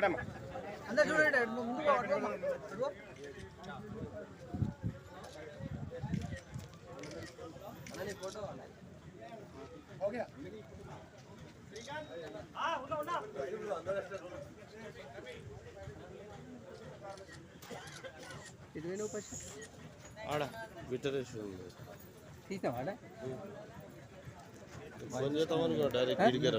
వెంకటమ్మ అందరు చూడండి ముందు కావాలి. ఇదిగో. ఆడ బిట్టరే తీసావాడా ఫోన్ చేద్దామని కూడా డైరెక్ట్ ఇడిగారు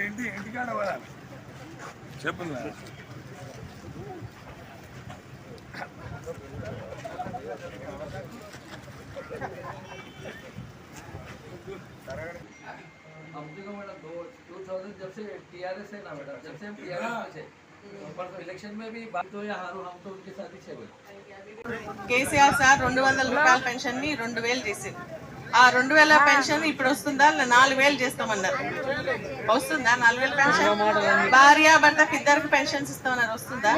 ఇంటి ఇంటికాడ పోదా చెప్పు हम देखो मैडम दो टू थाउजेंड जब से टीआरएस है ना मैडम जब से हम टीआरएस में थे पर तो इलेक्शन में भी बात तो या हारो हम तो उनके साथ ही थे भाई కేసీఆర్ సార్ రెండు వందల రూపాయల పెన్షన్ ని రెండు వేలు చేసింది ఆ రెండు వేల పెన్షన్ ఇప్పుడు వస్తుందా నాలుగు వేలు చేస్తామన్నారు. వస్తుందా? నాలుగు వేల పెన్షన్? భార్య భర్తకి ఇద్దరికి పెన్షన్స్ ఇస్తామన్నారు. వస్తుందా?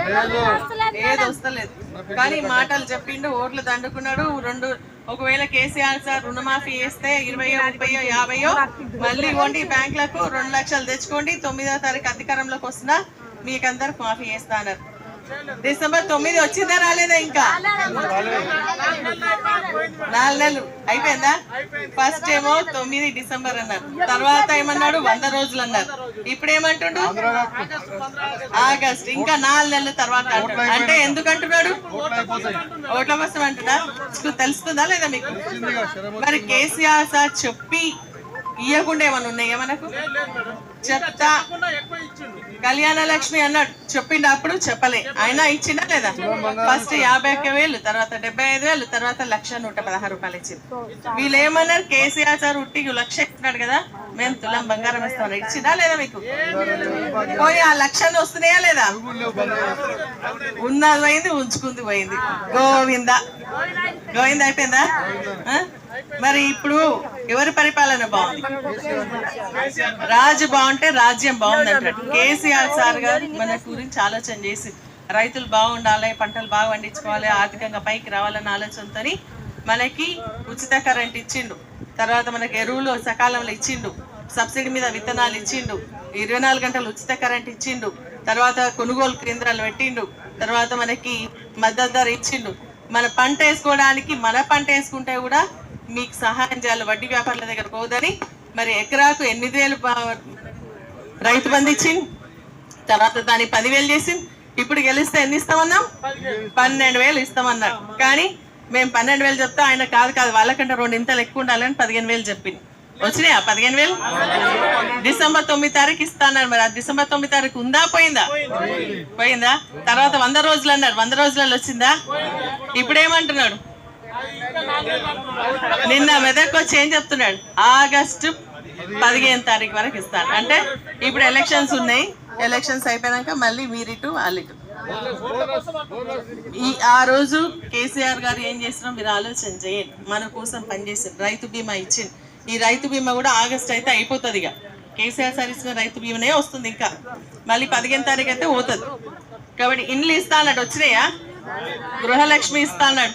ఏది వస్తలేదు. కానీ మాటలు చెప్పిండు ఓట్లు దండుకున్నాడు. రెండు ఒకవేళ కేసీఆర్ సార్ రుణమాఫీ చేస్తే ఇరవయో ముప్పయో యాభయో మళ్ళీ ఇవ్వండి బ్యాంకులకు రెండు లక్షలు తెచ్చుకోండి. తొమ్మిదో తారీఖు అధికారంలోకి వస్తున్నా మీకందరికి మాఫీ చేస్తా అన్నారు. డిసెంబర్ తొమ్మిది వచ్చిందా రాలేదా ఇంకా? నాలుగు నెలలు. అయిపోయిందా? ఫస్ట్ ఏమో తొమ్మిది డిసెంబర్ అన్నారు. తర్వాత ఏమన్నాడు? వంద రోజులు అన్నారు. ఇప్పుడు ఏమంటుండు? ఆగస్ట్. ఇంకా నాలుగు నెలల తర్వాత అంటే ఎందుకు అంటున్నాడు ఓట్ల కోసం అంటున్నా? తెలుస్తుందా లేదా మీకు? మరి కేసీఆర్ సార్ చెప్పి ఇయ్యకుండా ఏమన్నా ఉన్నాయా మనకు? చెప్తా. కళ్యాణ లక్ష్మి అన్నాడు. చెప్పిండు అప్పుడు చెప్పలే. అయినా ఇచ్చిందా లేదా? ఫస్ట్ యాభై ఒక్క వేలు తర్వాత డెబ్బై ఐదు వేలు తర్వాత లక్ష నూట పదహారు రూపాయలు ఇచ్చింది వీళ్ళు ఏమన్నారు కేసీఆర్ సార్ ఉట్టి లక్ష ఇస్తున్నాడు కదా మేము తులం బంగారం ఇస్తాం ఇచ్చిందా లేదా మీకు? పోయి ఆ లక్షలు వస్తున్నాయా లేదా? ఉన్నది పోయింది ఉంచుకుంది పోయింది. గోవింద. గోవింద అయిపోయిందా? మరి ఇప్పుడు ఎవరి పరిపాలన బాగుంది? రాజు బాగుంటే రాజ్యం బాగుంది అంటాడు. కేసీఆర్ సార్ గారు మన గురించి ఆలోచన చేసి రైతులు బాగుండాలి పంటలు బాగా పండించుకోవాలి ఆర్థికంగా పైకి రావాలన్న ఆలోచనతోని మనకి ఉచిత కరెంట్ ఇచ్చిండు. తర్వాత మనకి ఎరువులు సకాలంలో ఇచ్చిండు. సబ్సిడీ మీద విత్తనాలు ఇచ్చిండు. ఇరవై నాలుగు గంటలు ఉచిత కరెంట్ ఇచ్చిండు. తర్వాత కొనుగోలు కేంద్రాలు పెట్టిండు. తర్వాత మనకి మద్దతు ధర ఇచ్చిండు. మన పంట వేసుకోవడానికి మన పంట వేసుకుంటే కూడా మీకు సహాయం చేయాలి. వడ్డీ వ్యాపారుల దగ్గర పోదని మరి ఎకరాకు ఎనిమిది వేలు రైతు బంధు ఇచ్చింది తర్వాత దాన్ని పదివేలు చేసింది ఇప్పుడు గెలిస్తే ఎన్ని ఇస్తామన్నాం? పన్నెండు వేలు ఇస్తామన్నారు కానీ మేము పన్నెండు వేలు చెప్తా ఆయన కాదు కాదు వాళ్ళకంటే రెండు ఇంతలు ఎక్కువ ఉండాలని పదిహేను వేలు చెప్పింది వచ్చినాయా పదిహేను వేలు? డిసెంబర్ తొమ్మిది తారీఖు ఇస్తాన్నారు మరి. ఆ డిసెంబర్ తొమ్మిది తారీఖు ఉందా పోయిందా? పోయిందా? తర్వాత వంద రోజులు అన్నారు వంద రోజులలో వచ్చిందా? ఇప్పుడేమంటున్నాడు? నిన్న మెదక్ వచ్చి ఏం చెప్తున్నాడు. ఆగస్టు పదిహేను తారీఖు వరకు ఇస్తాను అంటే ఇప్పుడు ఎలక్షన్స్ ఉన్నాయి. ఎలక్షన్స్ అయిపోయాక మళ్ళీ మీరిటు వాళ్ళిటు ఈ ఆ రోజు కేసీఆర్ గారు ఏం చేసినా మీరు ఆలోచన చేయండి. మన కోసం పనిచేసారు రైతు బీమా ఇచ్చింది ఈ రైతు బీమా కూడా ఆగస్ట్ అయితే అయిపోతుంది ఇక. కేసీఆర్ సార్ ఇచ్చిన రైతు బీమానే వస్తుంది ఇంకా. మళ్ళీ పదిహేను తారీఖు అయితే పోతుంది. కాబట్టి ఇండ్లు ఇస్తా అన్నట్టు వచ్చినాయా? గృహలక్ష్మి ఇస్తా అన్నాడు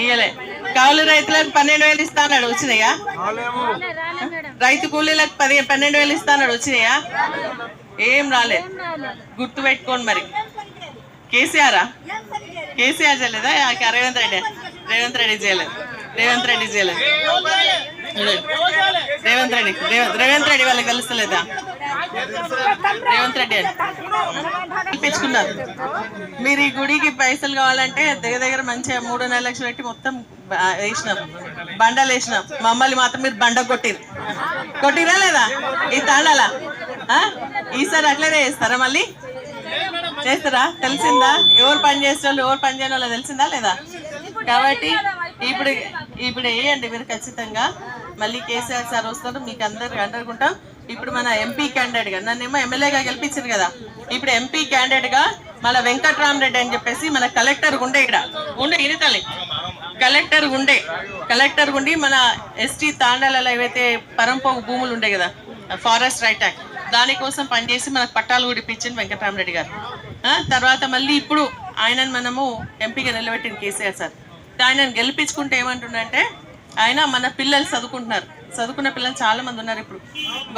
ఇయ్యలే. కౌలు రైతులకు పన్నెండు వేలు ఇస్తా అన్నాడు వచ్చినాయా రైతు కూలీలకు పది పన్నెండు వేలు ఇస్తా అన్నాడు వచ్చినాయా? ఏం రాలేదు గుర్తు పెట్టుకోండి మరి. కేసీఆరా? కేసీఆర్ చేయలేదా? రేవంత్ రెడ్డి. రేవంత్ రెడ్డి చేయలేదు. రేవంత్ రెడ్డి చేయలేదు. రేవంత్ రెడ్డి. రేవంత్ రేవంత్ రెడ్డి వాళ్ళకి తెలుస్తలేదా రేవంత్ రెడ్డి ఇప్పించుకున్నారు. మీరు ఈ గుడికి పైసలు కావాలంటే దగ్గర దగ్గర మంచిగా మూడు నాలుగు లక్షలు పెట్టి మొత్తం వేసినాం. బండలు వేసినాం. మమ్మల్ని మాత్రం మీరు బండ కొట్టిరు. కొట్టిరా లేదా? ఈ తాళాలా? ఈసారి అట్లనే చేస్తారా మళ్ళీ? చేస్తారా? తెలిసిందా? ఎవరు పని చేసే వాళ్ళు ఎవరు పని చేయని వాళ్ళు తెలిసిందా లేదా? కాబట్టి ఇప్పుడు ఇప్పుడు వేయండి మీరు ఖచ్చితంగా. మళ్ళీ కేసీఆర్ సార్ వస్తారు మీకు అందరికి అండరుకుంటాం ఇప్పుడు మన ఎంపీ క్యాండిడేట్గా నన్నేమో ఎమ్మెల్యేగా గెలిపించారు కదా. ఇప్పుడు ఎంపీ క్యాండిడేట్గా మన వెంకట్రామరెడ్డి అని చెప్పేసి మన కలెక్టర్ గుండె ఇక్కడ. ఉండే ఇది తల్లి. కలెక్టర్ ఉండే కలెక్టర్ ఉండి మన ఎస్టీ తాండాలలో ఏవైతే పరంపోగు భూములు ఉండే కదా ఫారెస్ట్ రైట్ యాక్ట్ దానికోసం పనిచేసి మనకు పట్టాలు కూడా ఇప్పించింది వెంకటరామరెడ్డి గారు. ఆ, తర్వాత మళ్ళీ ఇప్పుడు ఆయనను మనము ఎంపీగా నిలబెట్టింది కేసీఆర్ సార్. ఆయనను గెలిపించుకుంటే ఏమంటుండంటే ఆయన మన పిల్లలు చదువుకుంటున్నారు. చదువుకున్న పిల్లలు చాలా మంది ఉన్నారు ఇప్పుడు.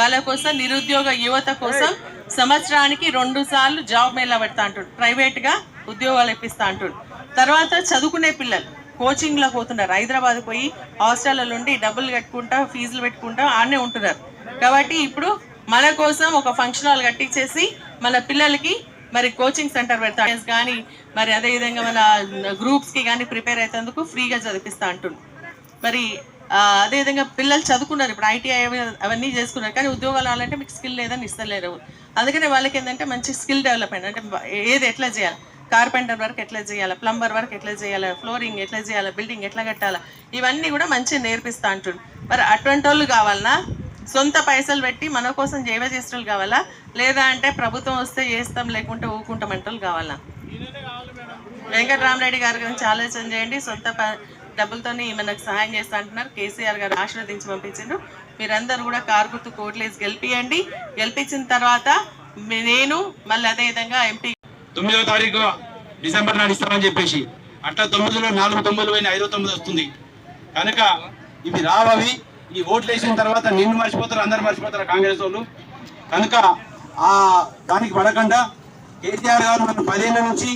వాళ్ళ కోసం నిరుద్యోగ యువత కోసం సంవత్సరానికి రెండు సార్లు జాబ్ మేళా పెడతా అంటుండు. ప్రైవేట్గా ఉద్యోగాలు ఇప్పిస్తా అంటుండు. తర్వాత చదువుకునే పిల్లలు కోచింగ్లో పోతున్నారు. హైదరాబాద్ పోయి హాస్టల్లో ఉండి డబ్బులు కట్టుకుంటా ఫీజులు పెట్టుకుంటా ఆడనే ఉంటున్నారు. కాబట్టి ఇప్పుడు మన కోసం ఒక ఫంక్షన్ హాల్ కట్టించేసి మన పిల్లలకి మరి కోచింగ్ సెంటర్ పెడతా కానీ మరి అదే విధంగా మన గ్రూప్స్కి కానీ ప్రిపేర్ అయ్యేందుకు ఫ్రీగా చదివిస్తా అంటుండు. మరి అదేవిధంగా పిల్లలు చదువుకున్నారు. ఇప్పుడు ఐటీఐ అవన్నీ చేసుకున్నారు. కానీ ఉద్యోగాలు రావాలంటే మీకు స్కిల్ లేదని ఇస్తలేరు. అందుకనే వాళ్ళకి ఏంటంటే మంచి స్కిల్ డెవలప్మెంట్. అంటే ఏది ఎట్లా చేయాలి? కార్పెంటర్ వర్క్ ఎట్లా చేయాలి? ప్లంబర్ వర్క్ ఎట్లా చేయాలి? ఫ్లోరింగ్ ఎట్లా చేయాలి? బిల్డింగ్ ఎట్లా కట్టాలి? ఇవన్నీ కూడా మంచిగా నేర్పిస్తా అంటుండు. మరి అటువంటి వాళ్ళు కావాలన్నా సొంత పైసలు పెట్టి మన కోసం జీవ చేసిన కావాలా? లేదా అంటే ప్రభుత్వం వస్తే చేస్తాం లేకుంటే ఊకుంటాం అంటే వాళ్ళు కావాలా వెంకటరామరెడ్డి గారి గురించి ఆలోచన చేయండి. సొంత డబ్బులతోనే మనకు సహాయం చేస్తా అంటున్నారు. కేసీఆర్ గారు ఆశీర్వదించి పంపించారు మీరందరూ కూడా కారు గుర్తు కోట్లేసి గెలిపియండి. గెలిపించిన తర్వాత నేను మళ్ళీ అదే విధంగా ఎంపీ తొమ్మిదవ తారీఖు డిసెంబర్ నాడు ఇస్తామని చెప్పేసి అట్లా తొమ్మిదిలో నాలుగు తొమ్మిది పోయిన ఐదో తొమ్మిది వస్తుంది. కనుక ఇవి రావవి ఈ ఓట్లు వేసిన తర్వాత నిన్ను మర్చిపోతారు అందరు మర్చిపోతారు కాంగ్రెస్ వాళ్ళు. కనుక ఆ దానికి పడకుండా కేసీఆర్ గారు మన పదేళ్ళ నుంచి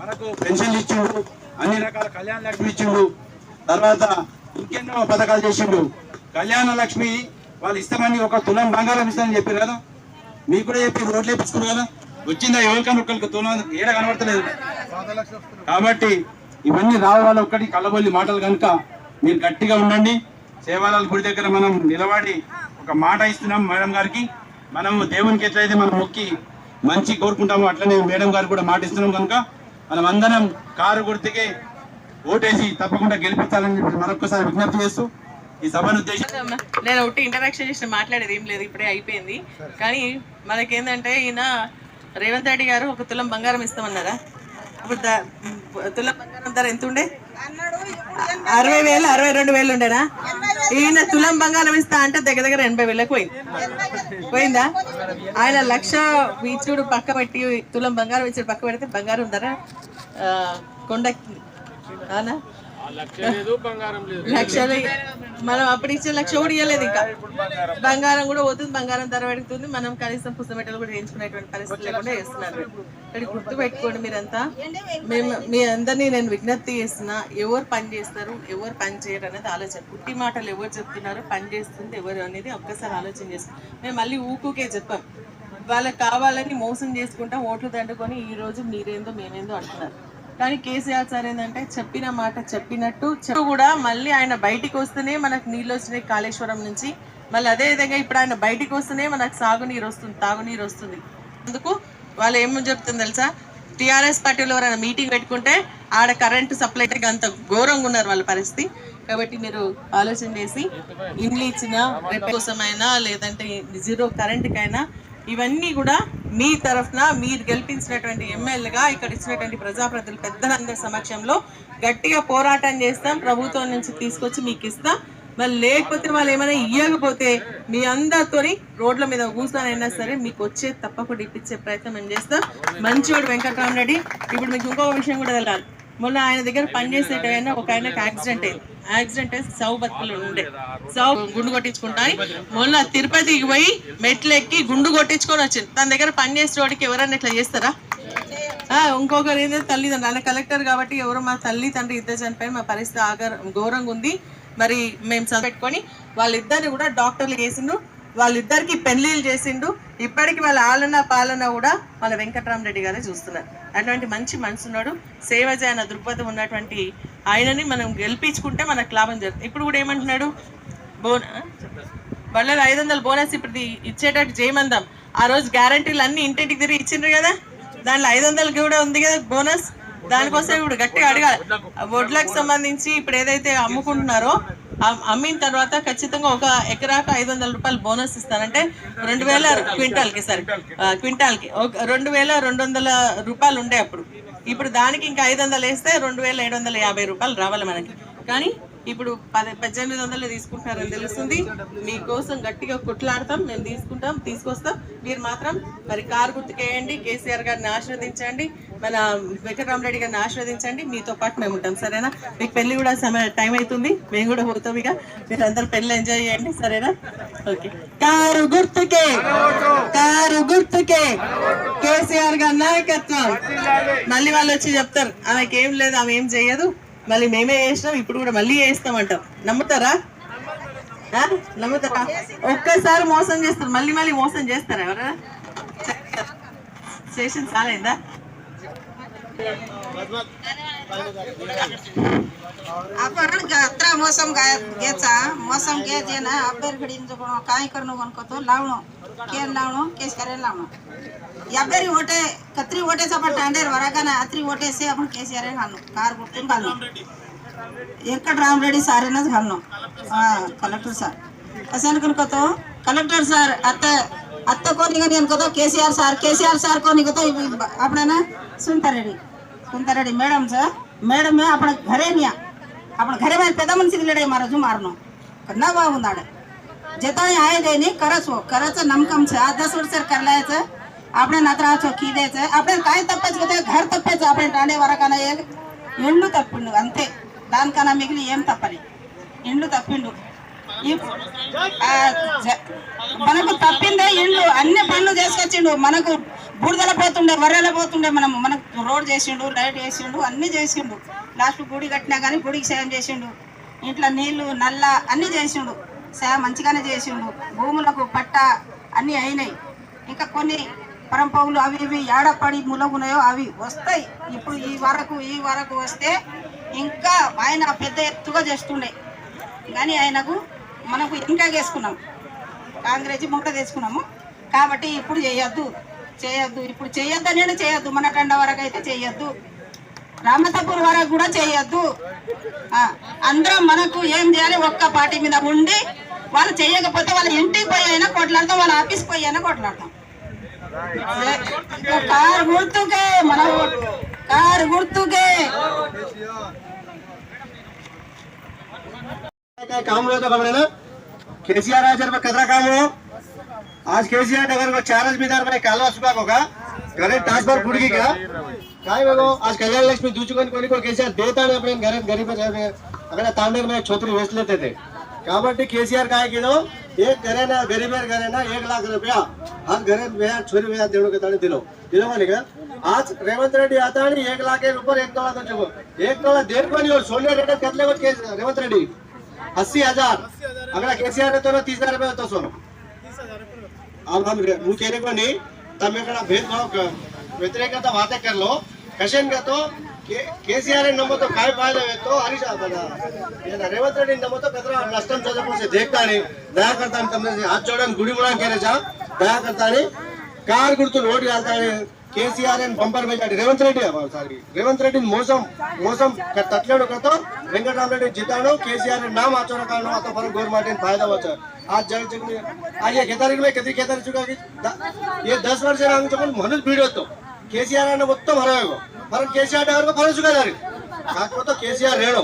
మనకు పెన్షన్లు ఇచ్చిండు అన్ని రకాల కళ్యాణ లక్ష్మి ఇచ్చిండు తర్వాత ఇంకెన్నో పథకాలు చేసిండు. కళ్యాణ లక్ష్మి వాళ్ళు ఇస్తామని ఒక తులం బంగారం ఇస్తామని చెప్పారు కదా? మీకు కూడా చెప్పి రోడ్లు వేపించుకున్నారు కదా? వచ్చిందా ఎవరికన్నా ఒక్కరికి తులం? ఏడ కనబడతలేదు. కాబట్టి ఇవన్నీ రావాలి ఒక్కటి కళ్ళబొల్లి మాటలు కనుక మీరు గట్టిగా ఉండండి. సేవాలాల గుడి దగ్గర మనం నిలబడి ఒక మాట ఇస్తున్నాం మేడం గారికి. మనం దేవునికి ఎట్లయితే మనం మొక్కి మంచి కోరుకుంటామో అట్లనే మేడం గారికి కూడా మాట ఇస్తున్నాం కనుక. మనం అందరం కారు గుర్తుకి ఓటేసి తప్పకుండా గెలిపించాలని చెప్పి మరొకసారి విజ్ఞప్తి చేస్తూ ఈ సభను ఉద్దేశించి నేను ఒకటి ఇంటరాక్షన్ చేసి మాట్లాడేది ఏం లేదు ఇప్పుడే అయిపోయింది. కానీ మనకేందంటే ఈయన రేవంత్ రెడ్డి గారు ఒక తులం బంగారం ఇస్తామన్నారా? ఇప్పుడు తులం బంగారం ధర ఎంత ఉండే అరవై వేలు అరవై రెండు వేలు ఉండేనా? ఈయన తులం బంగారం ఇస్తా అంటే దగ్గర దగ్గర ఎనభై వేలకు పోయింది. పోయిందా? ఆయన లక్ష వీచుడు పక్క పెట్టి తులం బంగారం ఇచ్చాడు పక్క పెడితే బంగారం ధర కొండ అవునా? లక్షలు మనం అప్పుడు ఇచ్చే లక్ష కూడా ఇవ్వలేదు ఇంకా. బంగారం కూడా పోతుంది బంగారం ధర పెడుతుంది మనం కనీసం పుస్తమెట్టలు కూడా చేయించుకునేటువంటి పరిస్థితి లేకుండా చేస్తున్నారు. ఇక్కడ గుర్తు పెట్టుకోండి మీరంతా. మేము మీ అందరినీ నేను విజ్ఞప్తి చేస్తున్నా ఎవరు పని చేస్తారు ఎవరు పని చేయరు అనేది ఆలోచన. పుట్టి మాటలు ఎవరు చెప్తున్నారు పని చేస్తుంది ఎవరు అనేది ఒక్కసారి ఆలోచన చేస్తాం మేము మళ్ళీ ఊకుకే చెప్పాం. వాళ్ళకి కావాలని మోసం చేసుకుంటా ఓట్లు దండుకొని ఈ రోజు మీరేందో మేమేందో అంటున్నారు. కానీ కేసీఆర్ సార్ ఏంటంటే చెప్పిన మాట చెప్పినట్టు చెప్పు కూడా మళ్ళీ ఆయన బయటికి వస్తేనే మనకు నీళ్ళు వచ్చినాయి కాళేశ్వరం నుంచి. మళ్ళీ అదే విధంగా ఇప్పుడు ఆయన బయటికి వస్తేనే మనకు సాగునీరు వస్తుంది తాగునీరు వస్తుంది. అందుకు వాళ్ళు ఏమని చెప్తుంది తెలుసా? టీఆర్ఎస్ పార్టీలో ఎవరైనా మీటింగ్ పెట్టుకుంటే ఆడ కరెంటు సప్లై అంత ఘోరంగా ఉన్నారు వాళ్ళ పరిస్థితి. కాబట్టి మీరు ఆలోచన చేసి ఇండ్లు ఇచ్చిన రేపు కోసమైనా లేదంటే జీరో కరెంట్కైనా ఇవన్నీ కూడా మీ తరఫున మీరు గెలిపించినటువంటి ఎమ్మెల్యేగా ఇక్కడ ఇచ్చినటువంటి ప్రజాప్రతినిధులు పెద్దలందరి సమక్షంలో గట్టిగా పోరాటం చేస్తాం. ప్రభుత్వం నుంచి తీసుకొచ్చి మీకు ఇస్తాం. మరి లేకపోతే వాళ్ళు ఏమైనా ఇవ్వకపోతే మీ అందరితోని రోడ్ల మీద కూర్చొనైనా సరే మీకు వచ్చే తప్పకుండా ఇప్పించే ప్రయత్నం మేము చేస్తాం. మంచివాడు వెంకటరామరెడ్డి. ఇప్పుడు మీకు ఇంకొక విషయం కూడా తెలాలి మొన్న ఆయన దగ్గర పనిచేసేటైనా ఒక ఆయనకు యాక్సిడెంట్ అయింది. యాక్సిడెంట్ అయితే సౌ బతుకులు ఉండే. సౌ గుండు కొట్టించుకుంటాయి. మొన్న తిరుపతికి పోయి మెట్లు ఎక్కి గుండు కొట్టించుకొని వచ్చింది. తన దగ్గర పని చేసేవాడికి ఎవరన్నా ఇట్లా చేస్తారా? ఆ, ఇంకొకరు ఏంటంటే తల్లిదండ్రులు. ఆయన కలెక్టర్ కాబట్టి ఎవరు మా తల్లి తండ్రి ఇద్దరు చనిపోయి మా పరిస్థితి ఆగర ఘోరంగా ఉంది. మరి మేము చదువు వాళ్ళిద్దరిని కూడా డాక్టర్లు చేసిండు వాళ్ళిద్దరికి పెళ్ళిళ్ళు చేసిండు ఇప్పటికి వాళ్ళ ఆలన పాలన కూడా వాళ్ళ వెంకటరామరెడ్డి గారే చూస్తున్నారు. అటువంటి మంచి మనసు ఉన్నాడు సేవ చేయన దృక్పథం ఉన్నటువంటి ఆయనని మనం గెలిపించుకుంటే మనకు లాభం జరుగుతుంది ఇప్పుడు కూడా ఏమంటున్నాడు? బోన వాళ్ళది ఐదు వందల బోనస్ ఇప్పుడు ఇచ్చేటట్టు చేయమందాం. ఆ రోజు గ్యారంటీలు అన్ని ఇంటింటికి తిరిగి ఇచ్చిండ్రు కదా? దాంట్లో ఐదు వందలకి కూడా ఉంది కదా బోనస్? దానికోసం ఇప్పుడు గట్టిగా అడగాలి. ఆ వడ్లకు సంబంధించి ఇప్పుడు ఏదైతే అమ్ముకుంటున్నారో అమ్మిన తర్వాత ఖచ్చితంగా ఒక ఎకరాకు ఐదు వందల రూపాయలు బోనస్ ఇస్తానంటే రెండు వేల క్వింటాల్కి సరే. క్వింటాల్కి. ఒక రెండు వేల రెండు వందల రూపాయలు ఉండే అప్పుడు. ఇప్పుడు దానికి ఇంకా ఐదు వందలు వేస్తే రెండు వేల ఏడు వందల యాభై రూపాయలు రావాలి మనకి. కానీ ఇప్పుడు పది పద్దెనిమిది వందలు తీసుకుంటున్నారని తెలుస్తుంది. మీకోసం గట్టిగా కొట్లాడతాం మేము తీసుకుంటాం తీసుకొస్తాం. మీరు మాత్రం మరి కారు గుర్తుకేయండి కేసీఆర్ గారిని ఆశీర్వదించండి. మన వెంకటరామరెడ్డి గారిని ఆశీర్వదించండి. మీతో పాటు మేము ఉంటాం సరేనా? మీకు పెళ్ళి కూడా సమయ టైం అవుతుంది. మేము కూడా పోతాం ఇక. మీరు అందరు పెళ్ళి ఎంజాయ్ చేయండి సరేనా? ఓకే కారు గుర్తుకే కారు గుర్తుకే కేసీఆర్ గారి నాయకత్వం. మళ్ళీ వాళ్ళు వచ్చి చెప్తారు ఆమెకి ఏం లేదు ఆమె ఏం చేయదు మళ్ళీ మేమే చేసినాం ఇప్పుడు కూడా మళ్ళీ చేస్తామంటాం. నమ్ముతారా? ఆ? నమ్ముతారా? ఒక్కసారి మోసం చేస్తారు మళ్ళీ మళ్ళీ మోసం చేస్తారా ఎవరైనా స్టేషన్ చాలైందా आपण गात्रा मौसम घ्यायचा. मौसम घ्यायचे ना अब्बेर घडीन जो काय करणं म्हणतो लावणं. केन लावणं केस करे लावणं याबेरी ओटे कत्री ओटे आपण टांडेर वरागाना अत्री ओटेसे आपण केस यारे घालणं. कार गुटून घालणं. एकट सारे सारेनच घालणं. हा कलेक्टर सर असं करतो कलेक्टर सर आता అత్త కోనిగని అనుకోదో కేసీఆర్ సార్ కేసీఆర్ సార్ కోనిగతో આપણને સુનતારેડી સુનતારેડી મેડમ છે મેડમે આપણે ઘરે ન્યા આપણે ઘરે મારી પેદા મનસી લડાઈ મારો જુમારનો ના બાવ ઉંદાડે જેતાણી આય દે ની કરસો કરચ નમકમ છે આ દસ વર્ષ કરલાય છે આપણે નાતરા છો કીધે છે આપણે કાય તપ્પે છે બધા ઘર તપ્પે છે આપણે ટાણે વરકાના એ ఎండ్లు తప్పిండు అంతే దానికన్నా మిగిలి ఏం తప్పని ఎండ్లు తప్పిండు మనకు తప్పిందే ఇండ్లు. అన్ని పనులు చేసుకొచ్చిండు. మనకు బూడిదల పోతుండే వర్రెల పోతుండే మనం మనకు రోడ్ చేసిండు లైట్ చేసిండు అన్ని చేసిండు. లాస్ట్ గుడి కట్టినా కానీ గుడికి సేవం చేసిండు. ఇంట్లో నీళ్ళు నల్ల అన్ని చేసిండు. సేవ మంచిగానే చేసిండు. భూములకు పట్ట అన్ని అయినాయి. ఇంకా కొన్ని పరంపవులు అవి ఇవి ఏడపడి ములగున్నాయో అవి వస్తాయి. ఇప్పుడు ఈ వరకు ఈ వరకు వస్తే ఇంకా ఆయన పెద్ద ఎత్తుగా చేస్తుండే. కానీ ఆయనకు మనకు ఇంకా వేసుకున్నాం కాంగ్రెస్ మూట తెచ్చుకున్నాము కాబట్టి ఇప్పుడు చేయొద్దు. చేయొద్దు. ఇప్పుడు చేయొద్దు అనేది చేయొద్దు. మన టండ వరకు అయితే చేయొద్దు. రామతపూర్ వరకు కూడా చేయొద్దు. అందరం మనకు ఏం చేయాలి? ఒక్క పార్టీ మీద ఉండి వాళ్ళు చేయకపోతే వాళ్ళ ఇంటికి పోయి అయినా కొట్లాడతాం. వాళ్ళ ఆఫీస్ పోయి అయినా కొట్లాడతాం. కారు గుర్తుకే మన కారు గుర్తుకే. काय काम मिळतं का ना केसीआर आहे पर कचरा काम हो आज केसीआर नगर में चार बीदार बने कालवा सुका को का? घरे ट्रांसफ़र गई क्या? काय बगो आज कल्याण लक्ष्मी दू चुका कोनी को केसीआर देता ने अपने घर गरीब अगर तांडेर में छोतरी बेच लेते थे। काबट्टी केसीआर काय दो एक घरे ना गरीब घरे ना, एक लाख रुपया। आज घरे व्याज छोरी व्याज देणो के ताणे दिलो। दिलो माने का आज रेवंत रेड्डी आता आणि एक लाख के ऊपर एक तोळा तो एक तोळा देर पर नहीं, और सोने रेट घेतले केस रेवंत रेड्डी। अस्सी हजार। अगर केसीआर तो ना तीस हजार रुपये होता सोनो। अब हम मुँह कहने को नहीं तब मैं कहना भेदभाव व्यतिरेक तो बातें कर लो। कशन का तो కేసీఆర్ నమ్మతో కాయ పాయలతో హరీష్ రేవంత్ రెడ్డి నమ్మతో పెద్ద నష్టం చదవకపోతే దేక్తాని దయాకర్తాన్ని తమ హాత్ చూడడానికి గుడి కూడా కేరేచా దయాకర్తాని కారు గుర్తు ఓటు కాస్తాని కేసీఆర్ అని bumper majority Revanth Reddy sorry Revanth Reddy మోసం మోసం తట్లేడు కతో వెంకటరామరెడ్డి जितानो केसीआर ने नाम आचरण काढणं आता परत गवर्नमेंट फायदा होता आज जग जग में आज ये खेतारी में किती खेतारी चुका की द- ये दस वर्ष आमच्या पण म्हणून भीड होतो केसीआर ने మొత్తం హరవేగో మరి కేసీఆర్ డ్రైవర్ ఫరన్ సుగాదారి కాకపోతే కేసీఆర్ రేణు